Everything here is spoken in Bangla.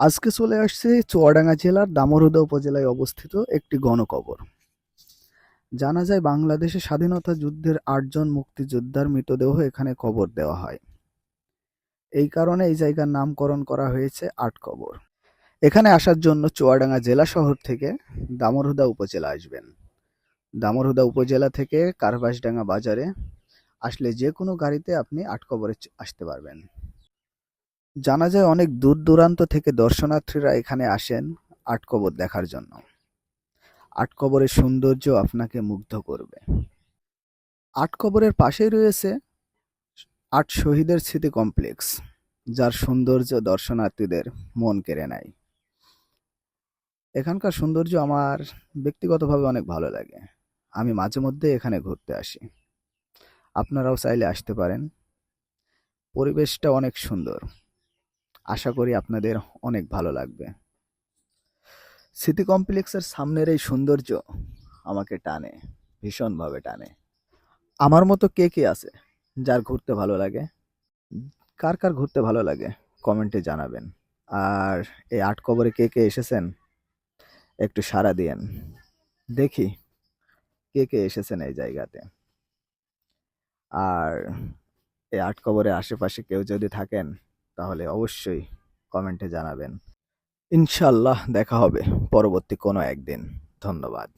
আজকে চলে আসছে চুয়াডাঙ্গা জেলার দামোহদা উপজেলায় অবস্থিত একটি গণকবর। জানা যায় বাংলাদেশে স্বাধীনতা যুদ্ধের আটজন মুক্তিযোদ্ধার মৃতদেহ এখানে কবর দেওয়া হয়। এই কারণে এই জায়গার নামকরণ করা হয়েছে আট কবর। এখানে আসার জন্য চুয়াডাঙ্গা জেলা শহর থেকে দামোহদা উপজেলা আসবেন। দামোহদা উপজেলা থেকে কারবাসডাঙ্গা বাজারে আসলে যে কোনো গাড়িতে আপনি আট কবরে আসতে পারবেন। জানা যায় অনেক দূর দূরান্ত থেকে দর্শনার্থীরা এখানে আসেন আট কবর দেখার জন্য। আট কবরের সৌন্দর্য আপনাকে মুগ্ধ করবে। আট কবরের পাশেই রয়েছে আট শহীদের স্মৃতি কমপ্লেক্স, যার সৌন্দর্য দর্শনার্থীদের মন কেড়ে নেয়। এখানকার সৌন্দর্য আমার ব্যক্তিগতভাবে অনেক ভালো লাগে। আমি মাঝে মধ্যে এখানে ঘুরতে আসি। আপনারাও চাইলে আসতে পারেন। পরিবেশটা অনেক সুন্দর। আশা করি আপনাদের অনেক ভালো লাগবে। সিটি কমপ্লেক্সের সামনের এই সৌন্দর্য আমাকে টানে, ভীষণভাবে টানে। আমার মতো কে কে আছে যার ঘুরতে ভালো লাগে? কার কার ঘুরতে ভালো লাগে? কমেন্টে জানাবেন। আর এই আট কবরে কে কে এসেছেন? একটু সাড়া দিয়েন। দেখি কে কে এসেছেন এই জায়গাতে। আর এই আট কবরের আশেপাশে কেউ যদি থাকেন তাহলে অবশ্যই কমেন্টে জানাবেন। ইনশাল্লাহ দেখা হবে পরবর্তী কোনো একদিন। ধন্যবাদ।